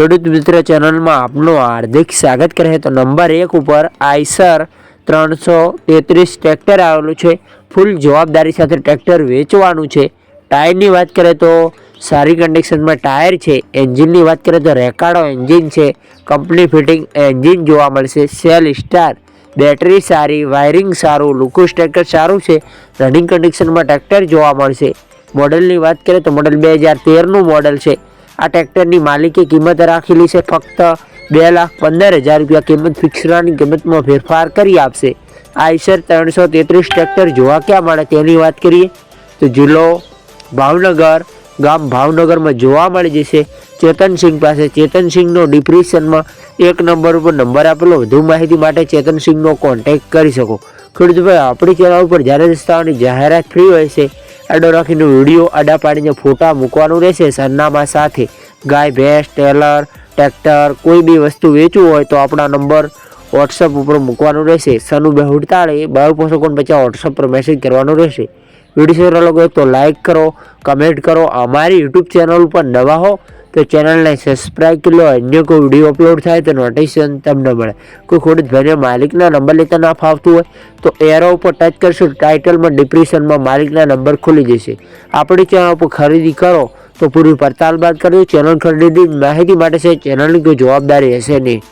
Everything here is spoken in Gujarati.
ખેડૂત મિત્ર ચેનલમાં આપનું હાર્દિક સ્વાગત કરે તો નંબર એક ઉપર આઈસર ત્રણસો તેત્રીસ ટ્રેક્ટર આવેલું છે. ફૂલ જવાબદારી સાથે ટ્રેક્ટર વેચવાનું છે. ટાયરની વાત કરીએ તો સારી કન્ડિશનમાં ટાયર છે. એન્જિનની વાત કરીએ તો રેકાર્ડો એન્જિન છે. કંપની ફિટિંગ એન્જિન જોવા મળશે. સેલ સ્ટાર, બેટરી સારી, વાયરિંગ સારું લુકુસ ટ્રેક્ટર સારું છે. રનિંગ કન્ડિશનમાં ટ્રેક્ટર જોવા મળશે. મોડલની વાત કરીએ તો મોડલ બે હજાર તેરનું મોડલ છે. આ ટ્રેક્ટરની માલિકે કિંમત રાખેલી છે. ફક્ત બે લાખ પંદર હજાર રૂપિયા કિંમત ફિક્સરાની કિંમતમાં ફેરફાર કરી આપશે. આઈસર ત્રણસો તેત્રીસ ટ્રેક્ટર જોવા ક્યાં મળે તેની વાત કરીએ તો જિલ્લો ભાવનગર, ગામ ભાવનગરમાં જોવા મળી જશે. ચેતનસિંહ પાસે ચેતનસિંહનો ડિપ્રેશનમાં એક નંબર ઉપર નંબર આપેલો. વધુ માહિતી માટે ચેતનસિંહનો કોન્ટેક્ટ કરી શકો. ખેડૂતભાઈ, આપણી ચેનલ ઉપર જ્યારે રસ્તાઓની જાહેરાત ફ્રી હોય છે આડો રાખીને વીડિયો અડા પાડીને ફોટા મૂકવાનું રહેશે સરનામા સાથે. ગાય, ભેંસ, ટેલર, ટ્રેક્ટર, કોઈ બી વસ્તુ વેચવું હોય તો આપણા નંબર વોટ્સઅપ ઉપર મૂકવાનું રહેશે. સનુ બે ઉડતાળી બાર પોસો પચાસ વોટ્સઅપ પર મેસેજ કરવાનો રહેશે. વીડિયો સારો લાગે તો લાઇક કરો કમેન્ટ કરો. અમારી યુટ્યુબ ચેનલ ઉપર નવા હો. તો ચેનલને સબસ્ક્રાઈબ કરી લો. અન્ય કોઈ વીડિયો અપલોડ થાય તો નોટિફિકેશન તમને મળે. કોઈ ખોટી ભાઈને માલિકના નંબર લેતા ના ફાવતું હોય તો એરો ઉપર ટચ કરશો ટાઇટલમાં ડિપ્રેશનમાં માલિકના નંબર ખુલી જશે. આપણી ચેનલ ઉપર ખરીદી કરો તો પૂરી પડતાલ બાદ કરજો. ચેનલ ખરીદી માહિતી માટે છે. ચેનલની કોઈ જવાબદારી હશે નહીં.